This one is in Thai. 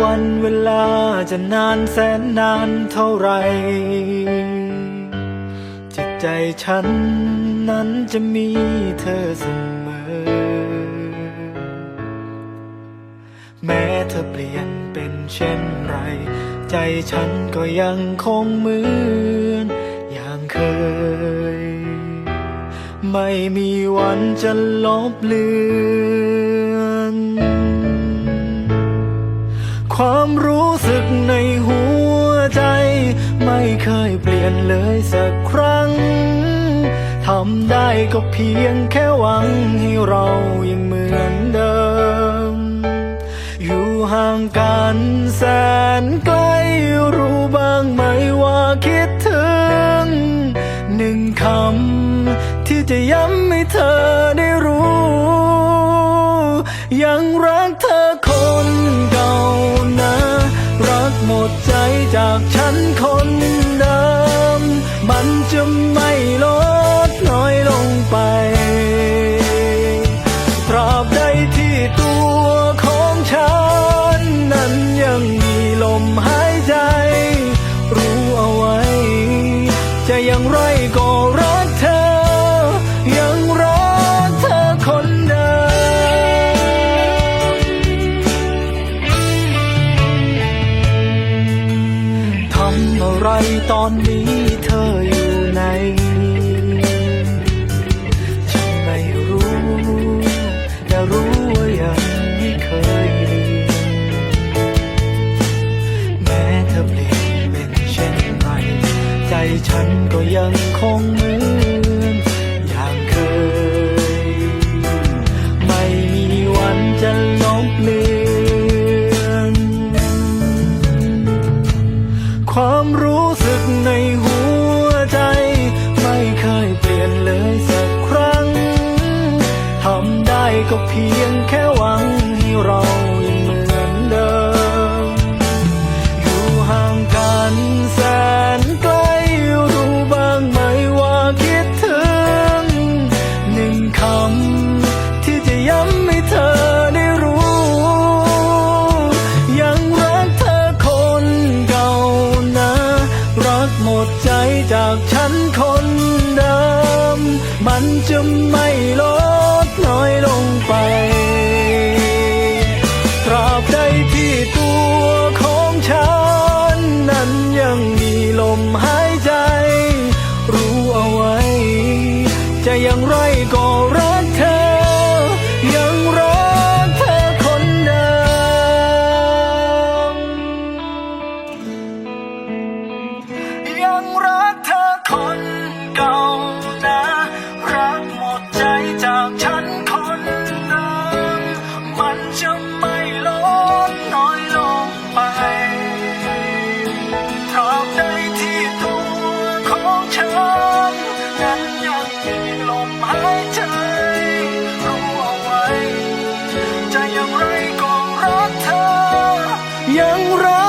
วันเวลาจะนานแสนนานเท่าไร จิตใจฉันนั้นจะมีเธอเสมอ แม้เธอเปลี่ยนเป็นเช่นไร ใจฉันก็ยังคงเหมือนอย่างเคย ไม่มีวันจะลบเลือน ความรู้สึกในหัวใจ ไม่เคยเปลี่ยนเลยสักครั้ง ทำได้ก็เพียงแค่หวังให้เรายังเหมือนเดิม อยู่ห่างกันแสนไกลรู้บ้างไหมว่าคิดถึง หนึ่งคำที่จะย้ำให้เธอได้ หมดใจจากฉันคนเดิม มันจะไม่ลดน้อยลงไปตราบใดที่ตัวของฉัน นั้นยังมีลมหายใจ รู้เอาไว้ จะอย่างไรก็ ตอนนี้เธออยู่ไหน ฉันไม่รู้ แต่รู้ว่ายังไม่เคยลืมแม้เธอเปลี่ยนเป็นเช่นไร ใจฉันก็ยังคง ความรู้สึกในหัวใจ ไม่เคยเปลี่ยนเลยสักครั้ง ทำได้ก็เพียงแค่หวังให้เรา มันจะไม่ลดน้อยลงไป ตราบใดที่ตัวของฉัน นั้นยังมีลมหายใจ รู้เอาไว้ จะอย่างไรก็รักเธอ ยังรักเธอคนเดิม ยังรักเธอคนเก่า honra.